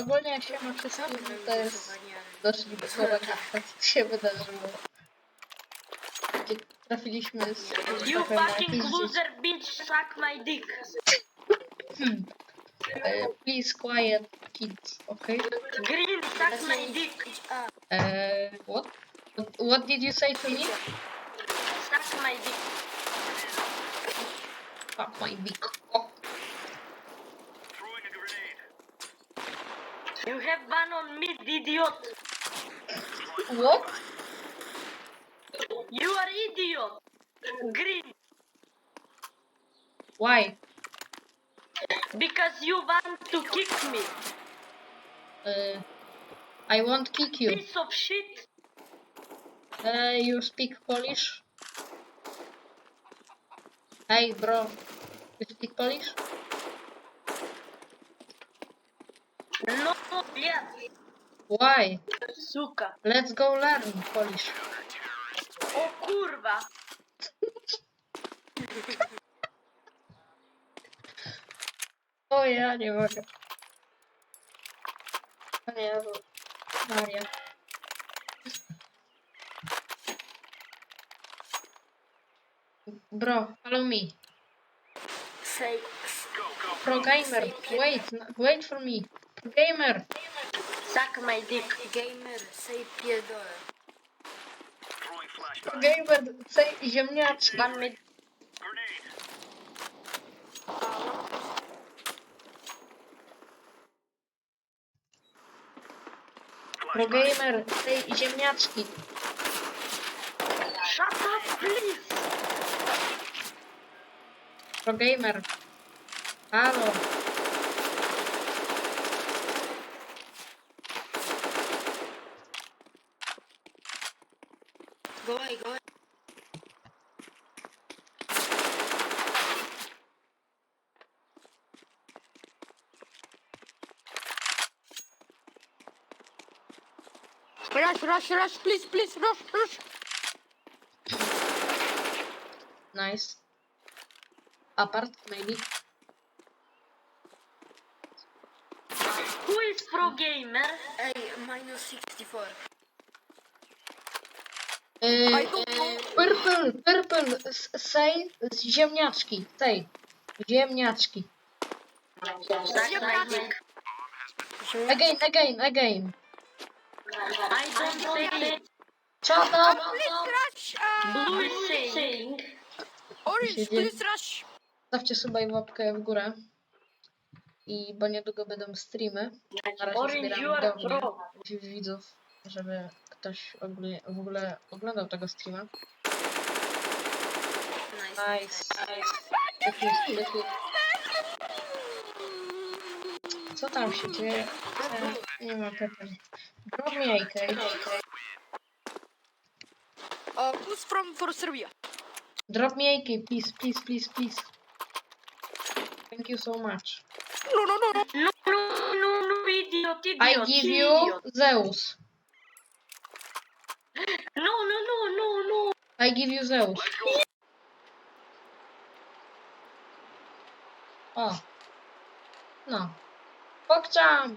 Ogólnie jak się ma wszystkim, to jest doszli do słowa kawka, co się wydarzyło. Gdzie trafiliśmy z You fucking loser bitch, suck my dick. Hmm. Please quiet kids, okay? Green, suck my dick. Uh, what? What did you say to me? Suck my dick. Fuck my dick. You have one on me, idiot. What? You are idiot. Green, Why? because you want to kick me. Uh, I won't kick you. Piece of shit. Uh, you speak Polish? Hey, bro. You speak Polish? No, yes. Why? Suka. Let's go learn Polish. O kurwa. O ja nie mogę. O Jezu. Maria. Bro, follow me. Say, Pro gamer, wait, wait for me. Gamer. suck my dick. Gamer, say pierdolę. Gamer, say ziemniaczki. One mid. Pro gamer, say ziemniaczki. Shut up, please. Pro gamer. Halo. Go away, go away. Rush, rush, rush, please, please, rush, rush. Nice. Apart, maybe. Who is pro gamer? Hey, minus 64. Know. purple, purple, s- say ziemniaczki. Say. Ziemniaczki. Dick. Again, again, again. I don't say that. Shut up. Please rush. Uh, Blue is saying. orange, please rush. Stawcie suba i łapkę w górę. I bo niedługo będą streamy. Na razie Orange, you are pro. widzów, żeby ktoś ogólnie, w ogóle oglądał tego streama. Nice. Defuse, defuse. Co tam się dzieje? E, nie ma pytań. Drop me AK. Uh, who's from for Serbia? Drop me AK, please, please, please, please. Thank you so much. No, no, no, no. No, no, no, no, idiot, idiot. I give you. Zeus. No, no, no, no, no. I give you Zeus. O. No. Pokczam!